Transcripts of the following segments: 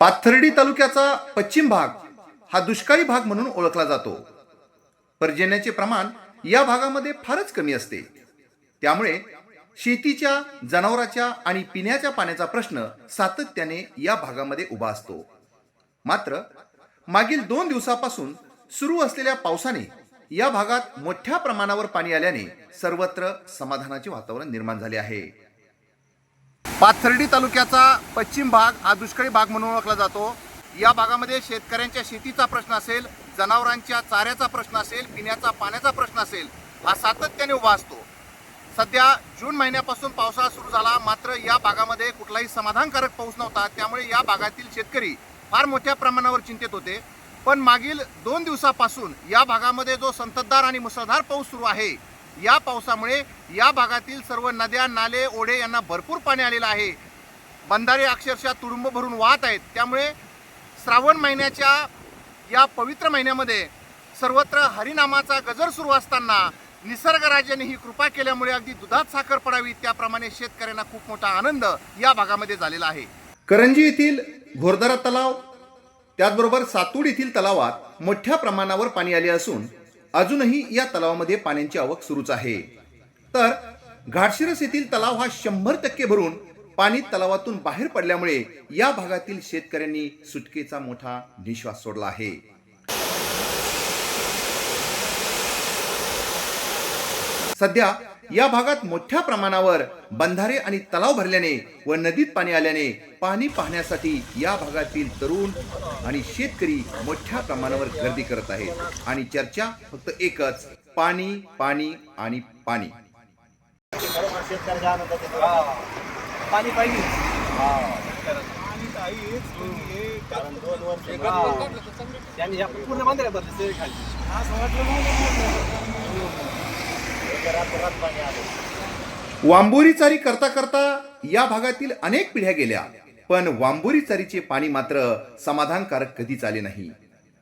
पाथर्डी तालुक्याचा पश्चिम भाग हा दुष्काळी भाग म्हणून ओळखला जातो. पर्जन्याचे प्रमाण या भागामध्ये फारच कमी असते. त्यामुळे शेतीच्या जनावराच्या आणि पिण्याच्या पाण्याचा प्रश्न सातत्याने या भागामध्ये उभा असतो. मात्र मागील दोन दिवसापासून सुरू असलेल्या पावसाने या भागात मोठ्या प्रमाणावर पाणी आल्याने सर्वत्र समाधानाचे वातावरण निर्माण झाले आहे. पाथर्डी तालुक्याचा पश्चिम भाग हा दुष्काळी भाग म्हणून ओळखला जातो. या भागामध्ये शेतकऱ्यांच्या शेतीचा प्रश्न असेल जनावरांच्या चाऱ्याचा प्रश्न असेल पिण्याचा पाण्याचा प्रश्न असेल हा सातत्याने उभा असतो. सध्या जून महिन्यापासून पावसाळा सुरू झाला मात्र या भागामध्ये कुठलाही समाधानकारक पाऊस नव्हता. त्यामुळे या भागातील शेतकरी फार मोठ्या प्रमाणावर चिंतेत होते. पण मागील दोन दिवसापासून या भागामध्ये जो संततधार आणि मुसळधार पाऊस सुरू आहे या पावसामुळे या भागातील सर्व नद्या नाले ओढे यांना भरपूर पाणी आलेलं आहे. बंधारे अक्षरशः तुडुंब भरून वाहत आहेत. त्यामुळे श्रावण महिन्याच्या या पवित्र महिन्यामध्ये सर्वत्र हरिनामाचा गजर सुरू असताना निसर्गराजाने ही कृपा केल्यामुळे अगदी दुधात साखर पडावी त्याप्रमाणे शेतकऱ्यांना खूप मोठा आनंद या भागामध्ये झालेला आहे. करंजी येथील घोरदरा तलाव त्याचबरोबर सातूड येथील तलावात मोठ्या प्रमाणावर पाणी आले असून अजूनही या तलावामध्ये पाण्याची आवक सुरूच आहे. तर घाटशिरस येथील तलाव हा शंभर टक्के भरून पाणी तलावातून बाहेर पडल्यामुळे या भागातील शेतकऱ्यांनी सुटकेचा मोठा निश्वास सोडला आहे. सध्या या भागात मोठ्या प्रमाणावर बंधारे आणि तलाव भरल्याने व नदीत पाणी आल्याने पाणी पाहण्यासाठी या भागातील तरुण आणि शेतकरी मोठ्या प्रमाणावर गर्दी करत आहेत. आणि चर्चा फक्त एकच पाणी पाणी आणि पाणी. पाणी पाहिजे. कारण दोन वर्ष त्यांनी पूर्ण खाली वांबोरी चारी करता करता या भागातील अनेक पिढ्या गेल्या. पण वांबोरी चारीचे पाणी मात्र समाधानकारक कधीच आले नाही.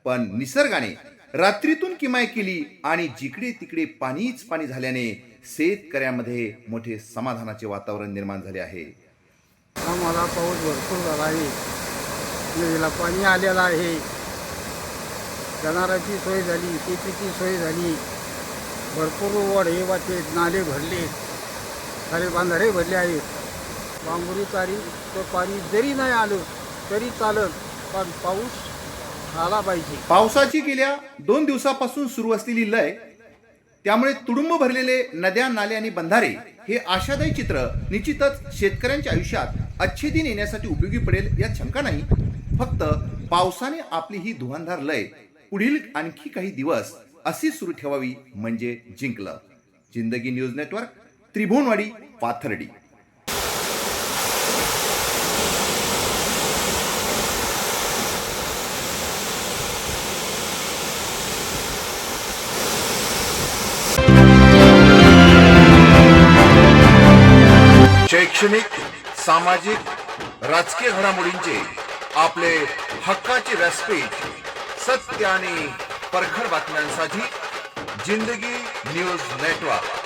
पण निसर्गाने रात्रीतून किमाय केली आणि जिकडे तिकडे पाणीच पाणी झाल्याने शेतकऱ्यामध्ये मोठे समाधानाचे वातावरण निर्माण झाले आहे. आम्हाला पाऊस भरपूर झाला आहे. नदीला पाणी आलेलं आहे. जनावरांची सोय झाली शेतीची सोय झाली. भरपूर ओढ हे वाचे नाले भरले. सारे बांधारे भरले आहेत. बांगुरी तारी तर पाणी जरी नाही आलं तरी चालत पण पाऊस आला पाहिजे. पावसाची गेल्या दोन दिवसापासून सुरू असलेली लय त्यामुळे तुडुंब भरलेले नद्या नाले आणि बंधारे हे आशादायी चित्र निश्चितच शेतकऱ्यांच्या आयुष्यात अच्छे दिन येण्यासाठी उपयोगी पडेल यात शंका नाही. फक्त पावसाने आपली ही धुवांधार लय पुढील आणखी काही दिवस अशी सुरू ठेवावी म्हणजे जिंकलं. जिंदगी न्यूज नेटवर्क त्रिभुवनवाडी पाथर्डी. शैक्षणिक सामाजिक राजकीय घडामोडींचे आपले हक्काचे व्यासपीठ सत्य आणि परखड बातम्यांसाठी जिंदगी न्यूज नेटवर्क.